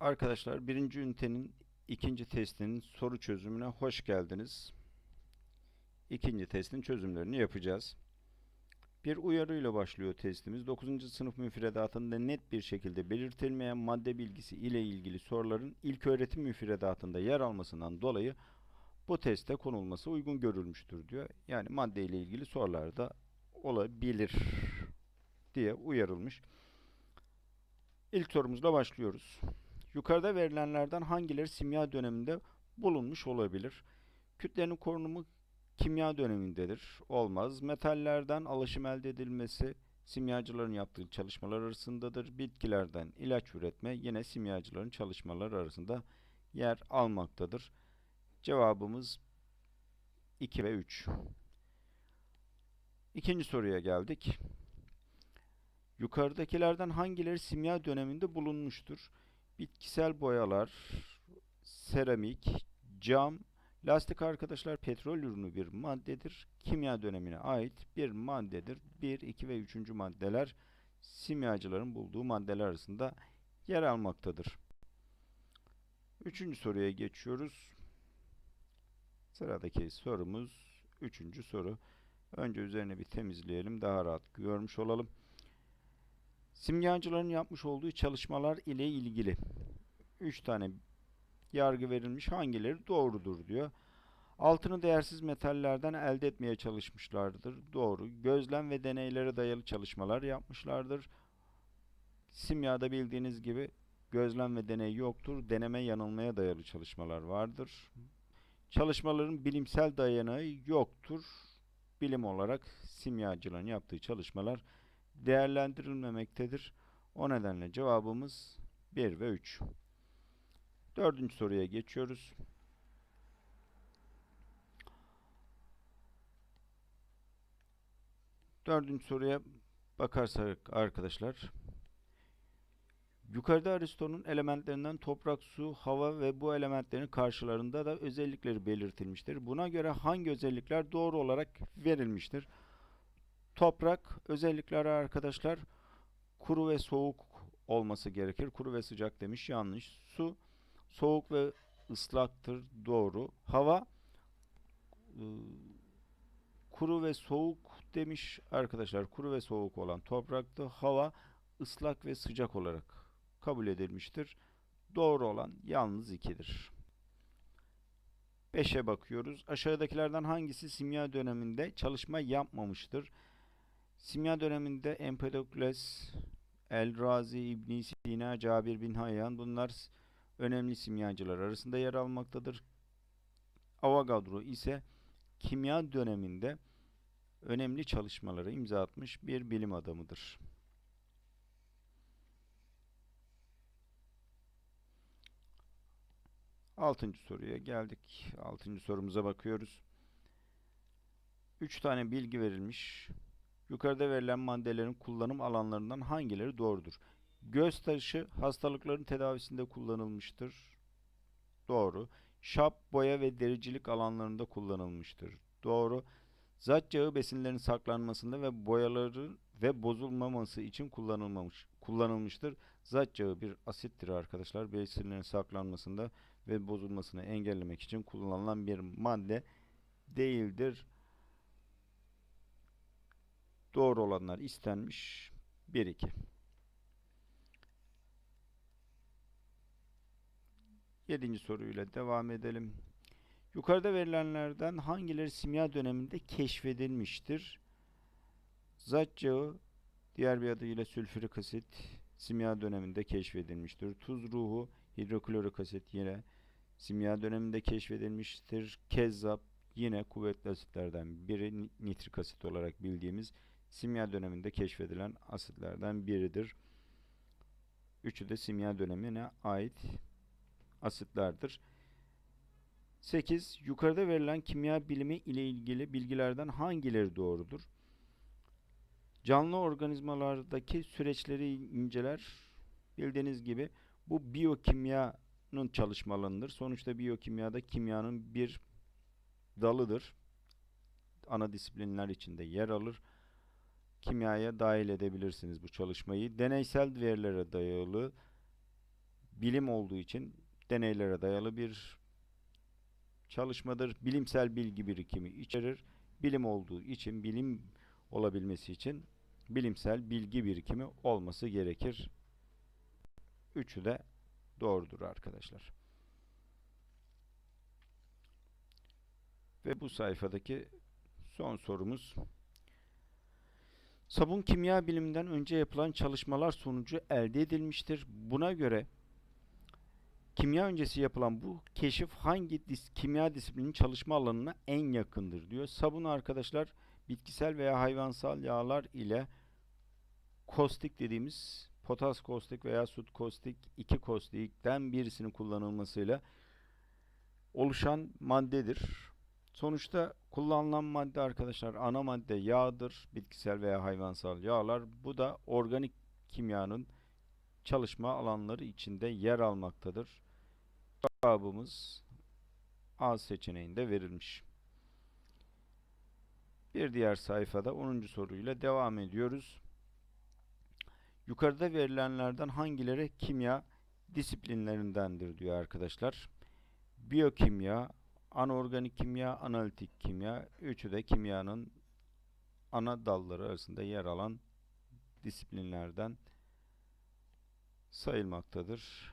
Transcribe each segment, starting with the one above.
Arkadaşlar birinci ünitenin ikinci testinin soru çözümüne hoş geldiniz. İkinci testin çözümlerini yapacağız. Bir uyarıyla başlıyor testimiz. 9. sınıf müfredatında net bir şekilde belirtilmeyen madde bilgisi ile ilgili soruların ilk öğretim müfredatında yer almasından dolayı bu teste konulması uygun görülmüştür diyor. Yani madde ile ilgili sorularda olabilir diye uyarılmış. İlk sorumuzla başlıyoruz. Yukarıda verilenlerden hangileri simya döneminde bulunmuş olabilir? Kütlenin korunumu kimya dönemindedir. Olmaz. Metallerden alaşım elde edilmesi simyacıların yaptığı çalışmalar arasındadır. Bitkilerden ilaç üretme yine simyacıların çalışmaları arasında yer almaktadır. Cevabımız 2 ve 3. İkinci soruya geldik. Yukarıdakilerden hangileri simya döneminde bulunmuştur? Bitkisel boyalar, seramik, cam, lastik arkadaşlar petrol ürünü bir maddedir. Kimya dönemine ait bir maddedir. 1, 2 ve 3. maddeler simyacıların bulduğu maddeler arasında yer almaktadır. Üçüncü soruya geçiyoruz. Sıradaki sorumuz üçüncü soru. Önce üzerine bir temizleyelim. Daha rahat görmüş olalım. Simyacıların yapmış olduğu çalışmalar ile ilgili 3 tane yargı verilmiş. Hangileri doğrudur diyor. Altını değersiz metallerden elde etmeye çalışmışlardır. Doğru. Gözlem ve deneylere dayalı çalışmalar yapmışlardır. Simyada bildiğiniz gibi gözlem ve deney yoktur. Deneme yanılmaya dayalı çalışmalar vardır. Çalışmaların bilimsel dayanağı yoktur. Bilim olarak simyacıların yaptığı çalışmalar değerlendirilmemektedir. O nedenle cevabımız 1 ve 3. Dördüncü soruya geçiyoruz. Dördüncü soruya bakarsak arkadaşlar. Yukarıda Aristo'nun elementlerinden toprak, su, hava ve bu elementlerin karşılarında da özellikleri belirtilmiştir. Buna göre hangi özellikler doğru olarak verilmiştir? Toprak özellikleri arkadaşlar kuru ve soğuk olması gerekir. Kuru ve sıcak demiş yanlış. Su soğuk ve ıslaktır doğru. Hava ıı, kuru ve soğuk demiş arkadaşlar. Kuru ve soğuk olan topraktı. Hava ıslak ve sıcak olarak kabul edilmiştir. Doğru olan yalnız 2'dir. 5'e bakıyoruz. Aşağıdakilerden hangisi simya döneminde çalışma yapmamıştır? Simya döneminde Empedokles, El-Razi, İbn Sina, Cabir bin Hayyan bunlar önemli simyacılar arasında yer almaktadır. Avogadro ise kimya döneminde önemli çalışmaları imza atmış bir bilim adamıdır. Altıncı soruya geldik. Altıncı sorumuza bakıyoruz. Üç tane bilgi verilmiş. Yukarıda verilen maddelerin kullanım alanlarından hangileri doğrudur? Göz taşı hastalıkların tedavisinde kullanılmıştır. Doğru. Şap, boya ve dericilik alanlarında kullanılmıştır. Doğru. Zat yağı besinlerin saklanmasında ve boyaları ve bozulmaması için kullanılmamış, kullanılmıştır. Zat yağı bir asittir arkadaşlar. Besinlerin saklanmasında ve bozulmasını engellemek için kullanılan bir madde değildir. Doğru olanlar istenmiş. 1-2. Yedinci soruyla devam edelim. Yukarıda verilenlerden hangileri simya döneminde keşfedilmiştir? Zat diğer bir adıyla sülfürik asit, simya döneminde keşfedilmiştir. Tuz ruhu, hidroklorik asit yine simya döneminde keşfedilmiştir. Kezzap yine kuvvetli asitlerden biri nitrik asit olarak bildiğimiz simya döneminde keşfedilen asitlerden biridir. Üçü de simya dönemine ait asitlerdir. 8. Yukarıda verilen kimya bilimi ile ilgili bilgilerden hangileri doğrudur? Canlı organizmalardaki süreçleri inceler. Bildiğiniz gibi bu biyokimyanın çalışmalarıdır. Sonuçta biyokimyada kimyanın bir dalıdır. Ana disiplinler içinde yer alır kimyaya dahil edebilirsiniz bu çalışmayı. Deneysel verilere dayalı bilim olduğu için deneylere dayalı bir çalışmadır. Bilimsel bilgi birikimi içerir. Bilim olduğu için, bilim olabilmesi için bilimsel bilgi birikimi olması gerekir. Üçü de doğrudur arkadaşlar. Ve bu sayfadaki son sorumuz Sabun kimya biliminden önce yapılan çalışmalar sonucu elde edilmiştir. Buna göre kimya öncesi yapılan bu keşif hangi dis kimya disiplinin çalışma alanına en yakındır diyor. Sabun arkadaşlar bitkisel veya hayvansal yağlar ile kostik dediğimiz potas kostik veya sut kostik iki kostikten birisinin kullanılmasıyla oluşan maddedir. Sonuçta kullanılan madde arkadaşlar ana madde yağdır. Bitkisel veya hayvansal yağlar. Bu da organik kimyanın çalışma alanları içinde yer almaktadır. Cevabımız A seçeneğinde verilmiş. Bir diğer sayfada 10. soruyla devam ediyoruz. Yukarıda verilenlerden hangileri kimya disiplinlerindendir diyor arkadaşlar. Biyokimya, anorganik kimya, analitik kimya, üçü de kimyanın ana dalları arasında yer alan disiplinlerden sayılmaktadır.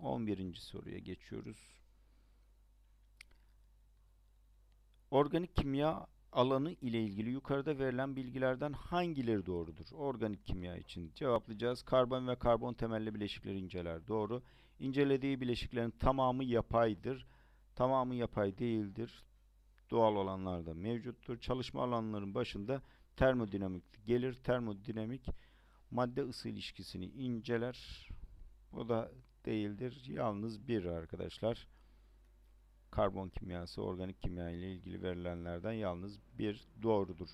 11. soruya geçiyoruz. Organik kimya alanı ile ilgili yukarıda verilen bilgilerden hangileri doğrudur? Organik kimya için cevaplayacağız. Karbon ve karbon temelli bileşikleri inceler. Doğru. İncelediği bileşiklerin tamamı yapaydır. Tamamı yapay değildir. Doğal olanlar da mevcuttur. Çalışma alanlarının başında termodinamik gelir. Termodinamik madde ısı ilişkisini inceler. O da değildir. Yalnız bir arkadaşlar. Karbon kimyası, organik kimya ile ilgili verilenlerden yalnız bir doğrudur.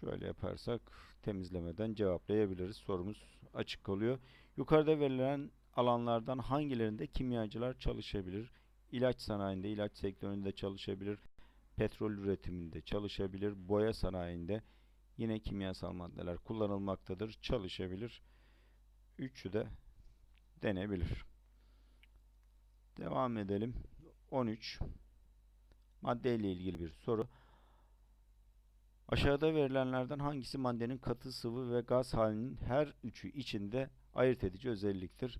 Şöyle yaparsak temizlemeden cevaplayabiliriz. Sorumuz açık kalıyor. Yukarıda verilen alanlardan hangilerinde kimyacılar çalışabilir? İlaç sanayinde, ilaç sektöründe çalışabilir. Petrol üretiminde çalışabilir. Boya sanayinde yine kimyasal maddeler kullanılmaktadır. Çalışabilir. Üçü de denebilir. Devam edelim. 13. Madde ile ilgili bir soru. Aşağıda verilenlerden hangisi maddenin katı, sıvı ve gaz halinin her üçü içinde ayırt edici özelliktir?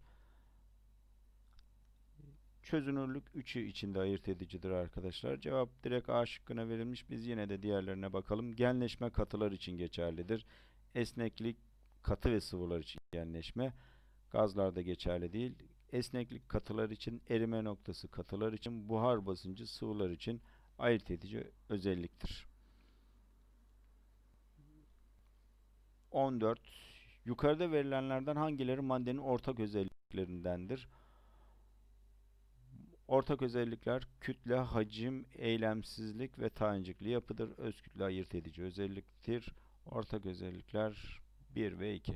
Çözünürlük üçü içinde ayırt edicidir arkadaşlar. Cevap direkt A şıkkına verilmiş. Biz yine de diğerlerine bakalım. Genleşme katılar için geçerlidir. Esneklik katı ve sıvılar için genleşme. Gazlarda geçerli değil. Esneklik katılar için, erime noktası katılar için, buhar basıncı sıvılar için ayırt edici özelliktir. 14. Yukarıda verilenlerden hangileri maddenin ortak özelliklerindendir? Ortak özellikler kütle, hacim, eylemsizlik ve tanecikli yapıdır. Öz kütle ayırt edici özelliktir. Ortak özellikler 1 ve 2.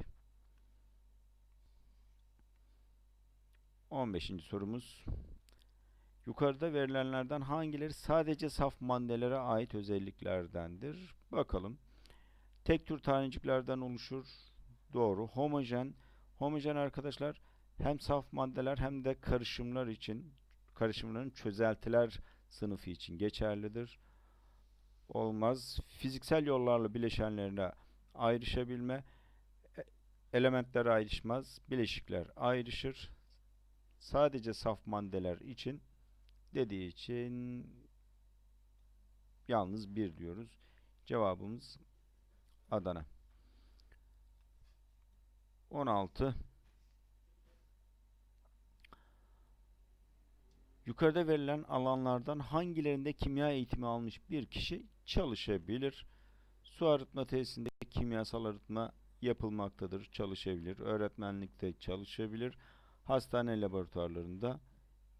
15. sorumuz. Yukarıda verilenlerden hangileri sadece saf maddelere ait özelliklerdendir? Bakalım. Tek tür taneciklerden oluşur. Doğru. Homojen. Homojen arkadaşlar hem saf maddeler hem de karışımlar için karışımların çözeltiler sınıfı için geçerlidir. Olmaz. Fiziksel yollarla bileşenlerine ayrışabilme. E, elementler ayrışmaz. Bileşikler ayrışır. Sadece saf maddeler için dediği için yalnız bir diyoruz. Cevabımız Adana. 16 Yukarıda verilen alanlardan hangilerinde kimya eğitimi almış bir kişi çalışabilir? Su arıtma tesisinde kimyasal arıtma yapılmaktadır, çalışabilir. Öğretmenlikte çalışabilir. Hastane laboratuvarlarında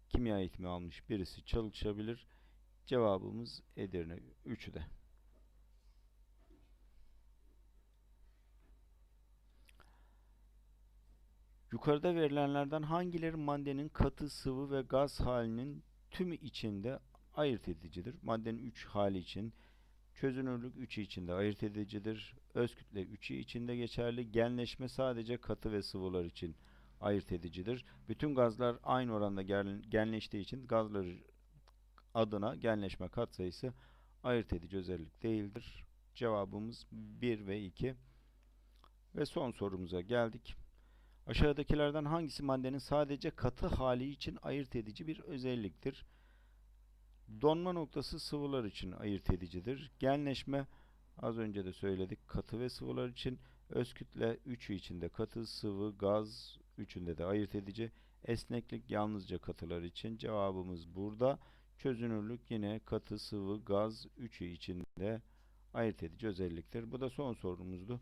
kimya eğitimi almış birisi çalışabilir. Cevabımız Edirne. Üçü de. Yukarıda verilenlerden hangileri maddenin katı, sıvı ve gaz halinin tümü içinde ayırt edicidir? Maddenin 3 hali için Çözünürlük 3'ü içinde ayırt edicidir. Öz kütle 3'ü içinde geçerli. Genleşme sadece katı ve sıvılar için ayırt edicidir. Bütün gazlar aynı oranda gen- genleştiği için gazlar adına genleşme katsayısı ayırt edici özellik değildir. Cevabımız 1 ve 2. Ve son sorumuza geldik. Aşağıdakilerden hangisi maddenin sadece katı hali için ayırt edici bir özelliktir? Donma noktası sıvılar için ayırt edicidir. Genleşme az önce de söyledik katı ve sıvılar için. Öz kütle üçü içinde katı, sıvı, gaz üçünde de ayırt edici. Esneklik yalnızca katılar için. Cevabımız burada. Çözünürlük yine katı, sıvı, gaz üçü içinde ayırt edici özelliktir. Bu da son sorumuzdu.